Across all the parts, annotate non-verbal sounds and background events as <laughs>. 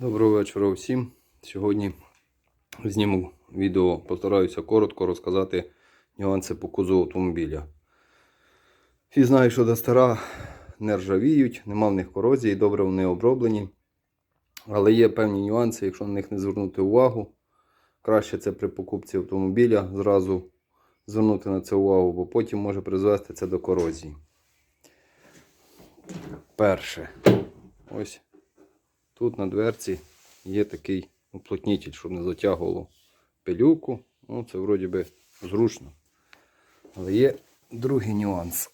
Доброго вечора всім. Сьогодні зніму відео, постараюся коротко розказати нюанси по кузову автомобіля. Всі знають, що Дастера не ржавіють, нема в них корозії, добре вони оброблені. Але є певні нюанси, якщо на них не звернути увагу. Краще це при покупці автомобіля зразу звернути на це увагу, бо потім може призвести це до корозії. Перше. Ось Тут на дверці є такий уплотнітель, щоб не затягувало пилюку. Ну, це вроді би зручно. Але є другий нюанс.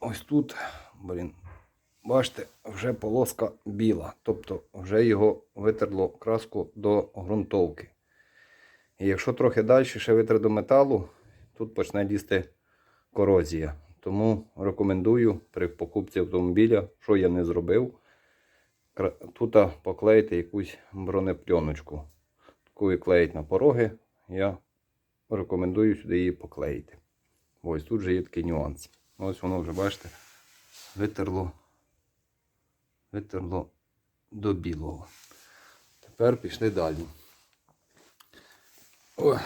Ось тут, блін, бачите, вже полоска біла. Тобто вже його витерло краску до ґрунтовки. І якщо трохи далі ще витре до металу, тут почне лізти корозія. Тому рекомендую при покупці автомобіля, що я не зробив, тут поклеїти якусь бронепленочку. Таку клеїть на пороги. Я рекомендую сюди її поклеїти. Ось тут вже є такий нюанс. Ось воно вже, бачите, витерло, витерло до білого. Тепер пішли далі. О.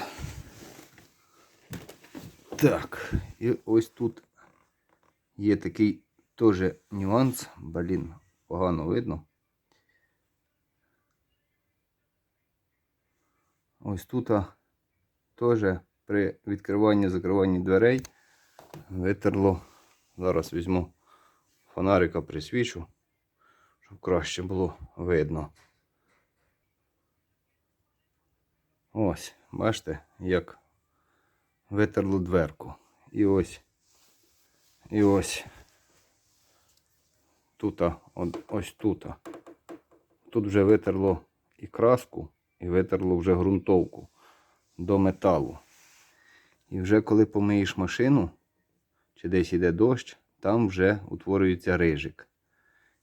Так, і ось тут є такий теж нюанс. Блін, погано видно. Ось тут теж при відкриванні закриванні дверей витерло. Зараз візьму фонарика присвічу, щоб краще було видно. Ось, бачите, як витерло дверку. І ось. І ось. Тут, ось тут. Тут вже витерло і краску, і витерло вже ґрунтовку до металу. І вже коли помиєш машину, чи десь йде дощ, там вже утворюється рижик.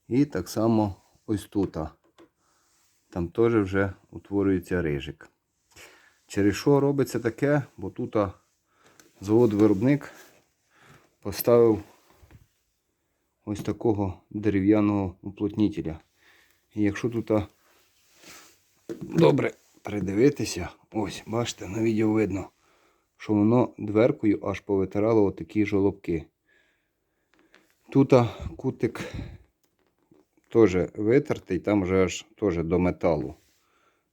І так само ось тут. Там теж вже утворюється рижик. Через що робиться таке? Бо тут завод-виробник поставив ось такого дерев'яного уплотнітеля. І якщо тут добре придивитися, ось, бачите, на відео видно, що воно дверкою аж повитирало отакі жолобки. Тут кутик теж витертий, там вже аж теж до металу.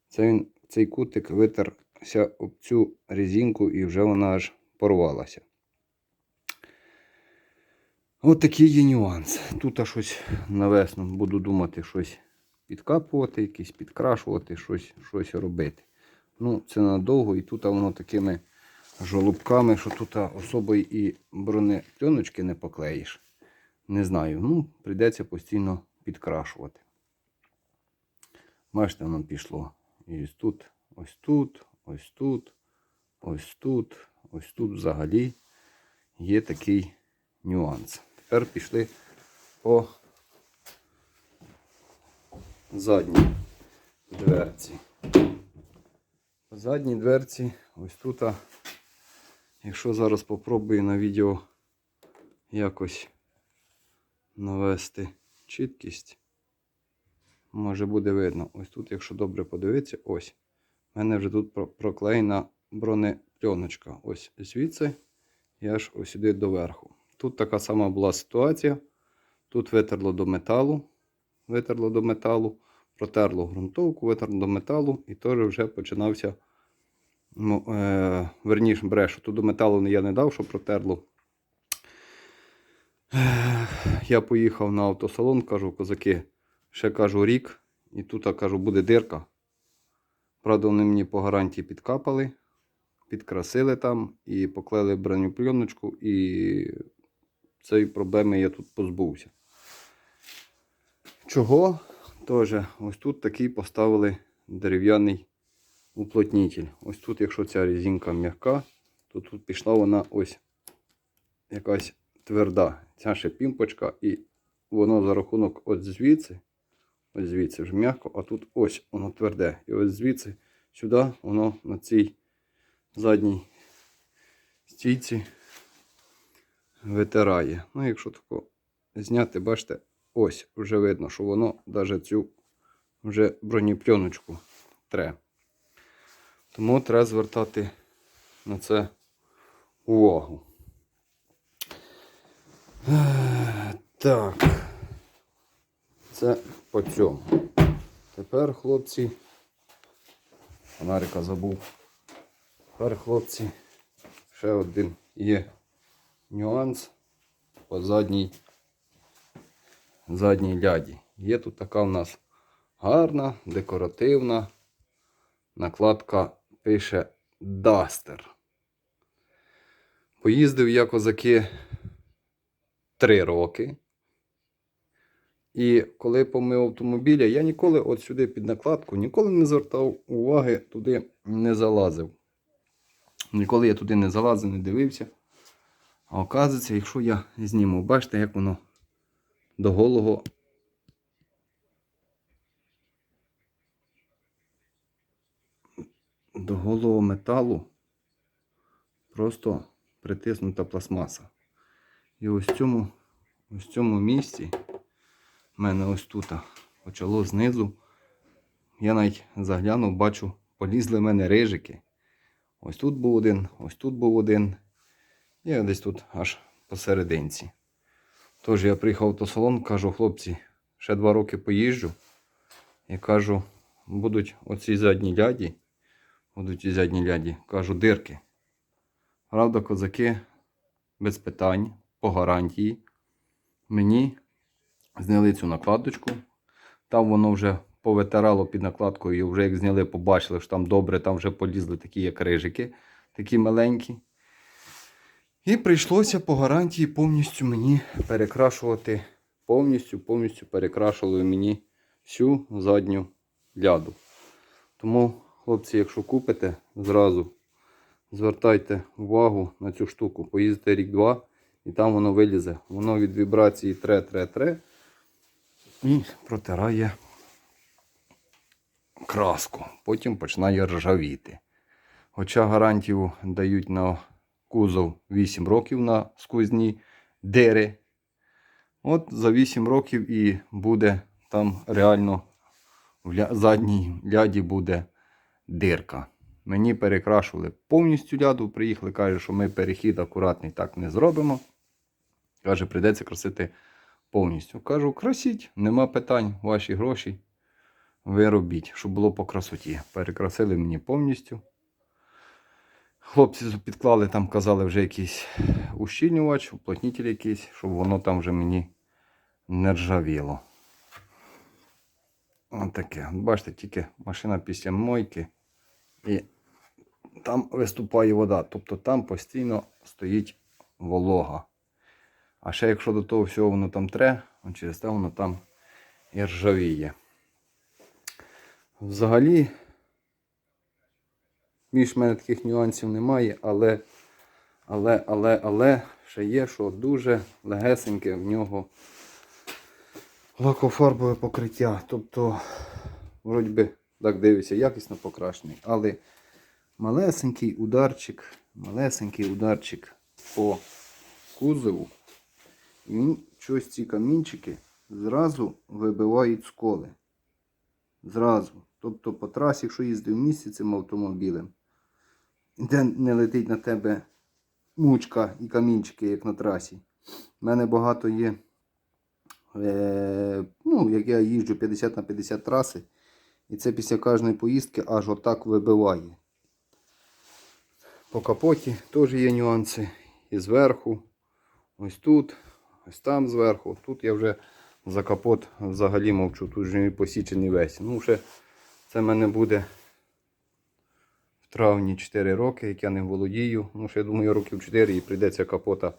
Це він, цей кутик витерся об цю резинку і вже вона аж порвалася. От такий є нюанс. Тут щось навесно буду думати щось підкапувати, якісь підкрашувати, щось, щось робити. Ну, це надовго, і тут воно такими жолобками, що тут а особої і бронепленочки не поклеїш. Не знаю. Ну, прийдеться постійно підкрашувати. Бачите, воно пішло. І ось тут, ось тут, ось тут, ось тут, ось тут взагалі є такий нюанс. Тепер пішли по задній дверці. По задній дверці, ось тут, якщо зараз попробую на відео якось навести чіткість, може буде видно. Ось тут, якщо добре подивитися, ось. У мене вже тут проклеєна бронепленочка. Ось звідси і аж ось сюди доверху. Тут така сама була ситуація. Тут витерло до металу, витерло до металу, протерло ґрунтовку, витерло до металу, і теж вже починався. Ну, е, верніше брешу. Тут до металу я не дав, що протерло. Е, Я поїхав на автосалон, кажу, козаки, ще кажу рік, і тут кажу, буде дирка. Правда, вони мені по гарантії підкапали, підкрасили там і поклали бронепленочку, і цієї проблеми я тут позбувся. Чого? Тоже ось тут такий поставили дерев'яний уплотнітель. Ось тут, якщо ця резинка м'яка, то тут пішла вона ось якась тверда. Ця ще пімпочка, і воно за рахунок от звідси, ось звідси вже м'яко, а тут ось воно тверде. І ось звідси сюди воно на цій задній стійці витирає. Ну, якщо тако зняти, бачите, ось вже видно, що воно навіть цю вже бронепленочку тре. Тому треба звертати на це увагу. Е, Так. Це по цьому. Тепер, хлопці. Фонарика забув. Тепер, хлопці, ще один є нюанс по задній, задній ляді. Є тут така в нас гарна, декоративна накладка пише Duster. Поїздив я козаки 3 роки. І коли помив автомобіля, я ніколи от сюди під накладку ніколи не звертав уваги, туди не залазив. Ніколи я туди не залазив, не дивився. А оказується, якщо я зніму, бачите, як воно до голого до голого металу просто притиснута пластмаса. І ось в цьому, ось цьому місці в мене ось тут почало знизу. Я навіть заглянув, бачу, полізли в мене рижики. Ось тут був один, ось тут був один. І десь тут аж посерединці. Тож я приїхав в автосалон, кажу, хлопці, ще два роки поїжджу. І кажу, будуть оці задні ляді, будуть ці задні ляді, кажу, дирки. Правда, козаки без питань, по гарантії. Мені зняли цю накладочку. Там воно вже повитирало під накладкою, і вже як зняли, побачили, що там добре, там вже полізли такі, як рижики, такі маленькі. І прийшлося по гарантії повністю мені перекрашувати, повністю, повністю перекрашували мені всю задню ляду. Тому, хлопці, якщо купите, зразу звертайте увагу на цю штуку. Поїздите рік-два, і там воно вилізе. Воно від вібрації тре-тре-тре і протирає краску. Потім починає ржавіти. Хоча гарантію дають на кузов 8 років на сквозні дири. От за 8 років і буде там реально в задній ляді буде дирка. Мені перекрашували повністю ляду. Приїхали, каже, що ми перехід акуратний так не зробимо. Каже, прийдеться красити повністю. Кажу, красіть, нема питань, ваші гроші. Ви робіть, щоб було по красоті. Перекрасили мені повністю. Хлопці підклали, там казали вже якийсь ущільнювач, уплотнитель якийсь, щоб воно там вже мені не ржавіло. Ось таке. Бачите, тільки машина після мойки і там виступає вода. Тобто там постійно стоїть волога. А ще якщо до того всього воно там тре, через те воно там і ржавіє. Взагалі, більш в мене таких нюансів немає, але, але, але, але ще є, що дуже легесеньке в нього лакофарбове покриття. Тобто, вроді би, так дивиться, якісно покрашений, але малесенький ударчик, малесенький ударчик по кузову. Він щось ці камінчики зразу вибивають сколи. Зразу. Тобто по трасі, якщо їздив цим автомобілем, де не летить на тебе мучка і камінчики, як на трасі. У мене багато є. Е, ну, як я їжджу 50 на 50 траси, і це після кожної поїздки аж отак вибиває. По капоті теж є нюанси. І зверху, ось тут, ось там зверху. Тут я вже за капот взагалі мовчу, тут він посічений весь. Ну, ще це в мене буде травні 4 роки, як я не володію. Ну, ще я думаю, років 4 і прийдеться капота.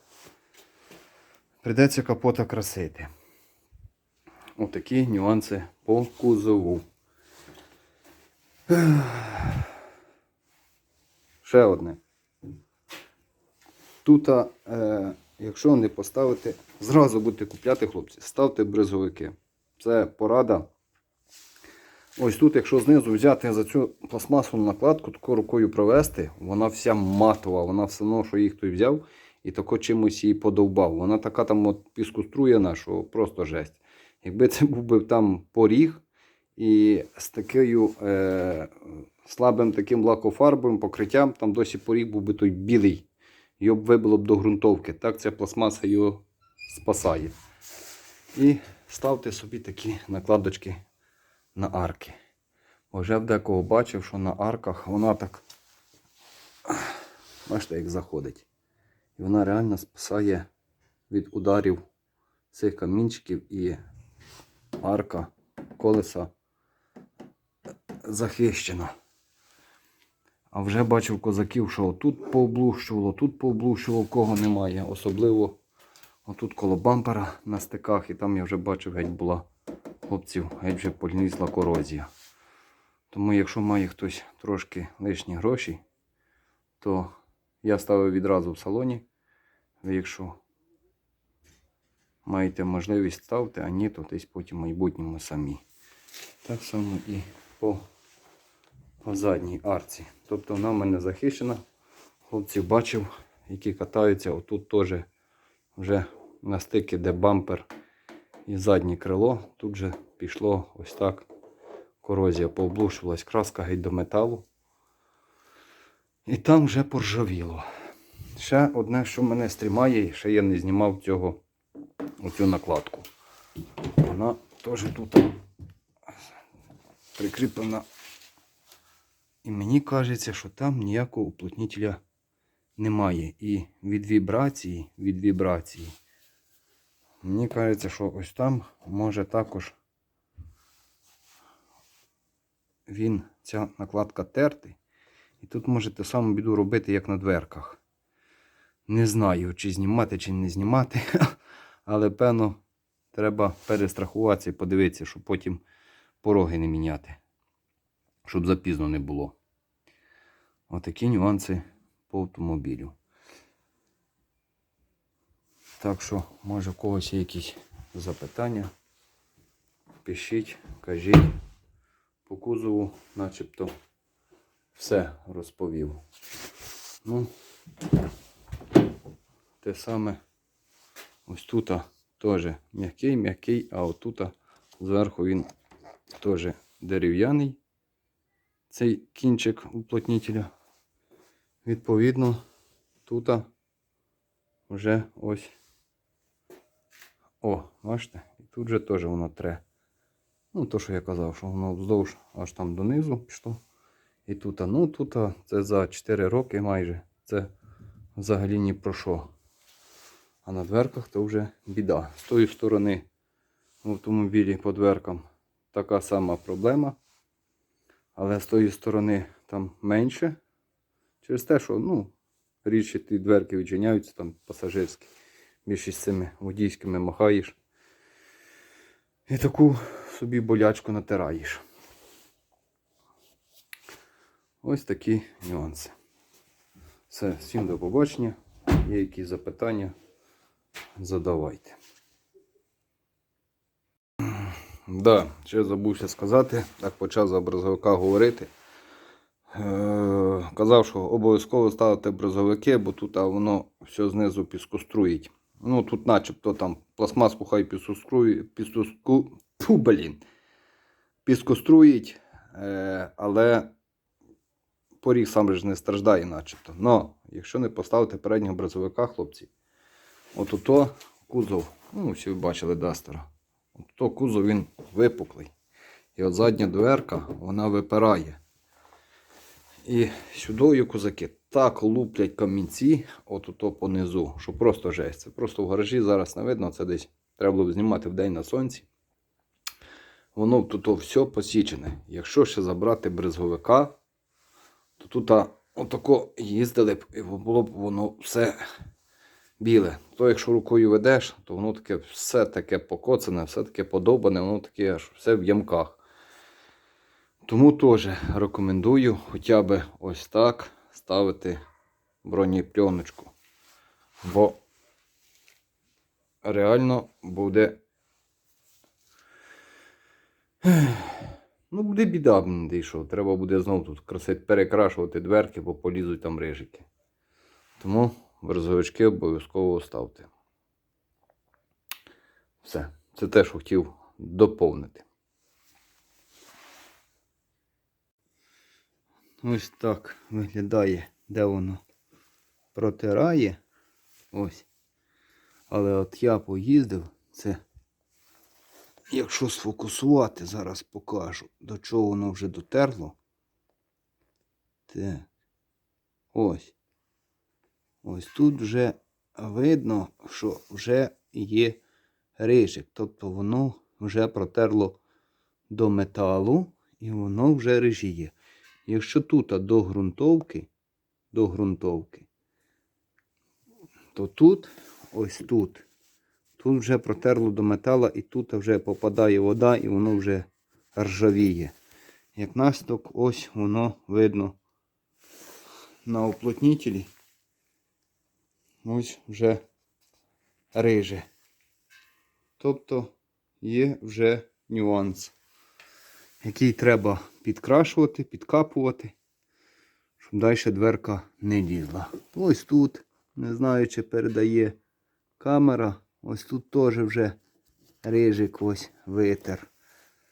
Прийдеться капота красити. Отакі нюанси по кузову. <sighs> Ще одне. Тут, е, якщо не поставити, зразу будете купляти, хлопці, ставте бризовики. Це порада. Ось тут, якщо знизу взяти за цю пластмасову накладку, тако рукою провести, вона вся матова, вона все одно, що їх хтось взяв і тако чимось її подовбав. Вона така там от піскоструєна, що просто жесть. Якби це був би там поріг, І з такою е, слабим таким лакофарбовим покриттям, там досі поріг був би той білий. Його б вибило б до ґрунтовки. Так ця пластмаса його спасає. І ставте собі такі накладочки на арки. Вже в декого бачив, що на арках вона так. Бачите, як заходить. І вона реально спасає від ударів цих камінчиків і арка колеса захищена. А вже бачив козаків, що тут поблущувало, тут поблущувало, в кого немає. Особливо отут коло бампера на стиках, і там я вже бачив, геть була хлопців, геть вже полізла корозія. Тому якщо має хтось трошки лишні гроші, то я ставив відразу в салоні. Ви якщо маєте можливість ставте, а ні, то десь потім в майбутньому самі. Так само і по, по задній арці. Тобто вона в мене захищена. Хлопців бачив, які катаються. Отут теж вже на стики, де бампер і заднє крило. Тут же пішло ось так. Корозія повблушувалась, краска геть до металу. І там вже поржавіло. Ще одне, що мене стрімає, ще я не знімав цього, оцю накладку. Вона теж тут прикріплена. І мені кажеться, що там ніякого уплотнителя немає. І від вібрації, від вібрації. Мені кажеться, що ось там може також він, ця накладка терти. І тут можете саму біду робити, як на дверках. Не знаю, чи знімати, чи не знімати. <laughs> Але певно, треба перестрахуватися і подивитися, щоб потім пороги не міняти. Щоб запізно не було. Отакі нюанси по автомобілю. Так що, може, у когось є якісь запитання. Пишіть, кажіть. По кузову начебто все розповів. Ну, те саме ось тут теж м'який, м'який, а отут зверху він теж дерев'яний. Цей кінчик уплотнителя. Відповідно, тут вже ось. О, бачите? І тут же теж воно тре. Ну, то, що я казав, що воно вздовж аж там донизу пішло. І тут, ну тут це за 4 роки майже. Це взагалі ні про що. А на дверках то вже біда. З тої сторони в автомобілі по дверкам така сама проблема. Але з тої сторони там менше. Через те, що ну, рідше ті дверки відчиняються, там пасажирські. Більшість цими водійськими махаєш. І таку собі болячку натираєш. Ось такі нюанси. Все, всім до побачення. Є якісь запитання, задавайте. Да, ще забувся сказати, так почав за брозовика говорити. Е, казав, що обов'язково ставити брозовики, бо тут воно все знизу піскоструїть. Ну, тут начебто там пластмаску хай піскострує, піску, фу, блін, піскоструїть, е, але поріг сам же не страждає начебто. Но, якщо не поставити переднього брозовика, хлопці, от ото кузов, ну, всі ви бачили Дастера, от то кузов він випуклий. І от задня дверка, вона випирає. І сюди козаки так луплять камінці, от ото понизу, що просто жесть. Це просто в гаражі зараз не видно, це десь треба було б знімати вдень на сонці. Воно тут все посічене. Якщо ще забрати брезговика, то тут отако їздили б, і було б воно все біле. То якщо рукою ведеш, то воно таке все таке покоцане, все таке подобане, воно таке аж все в ямках. Тому теж рекомендую хоча б ось так ставити бронепленочку. Бо реально буде. Ну, буде біда, що треба буде знову тут перекрашувати дверки, бо полізуть там рижики. Тому брозовички обов'язково ставте. Все. Це те, що хотів доповнити. Ось так виглядає, де воно протирає. Ось. Але от я поїздив, це, якщо сфокусувати, зараз покажу, до чого воно вже дотерло. Так. Ось. Ось тут вже видно, що вже є рижик. Тобто воно вже протерло до металу і воно вже рижіє. Якщо тут до ґрунтовки, до ґрунтовки, то тут, ось тут, тут вже протерло до метала і тут вже попадає вода і воно вже ржавіє. Як наслідок, ось воно видно на уплотнітелі. Ось вже риже. Тобто є вже нюанс, який треба підкрашувати, підкапувати, щоб далі дверка не лізла. Ось тут, не знаю, чи передає камера, ось тут теж вже рижик ось витер.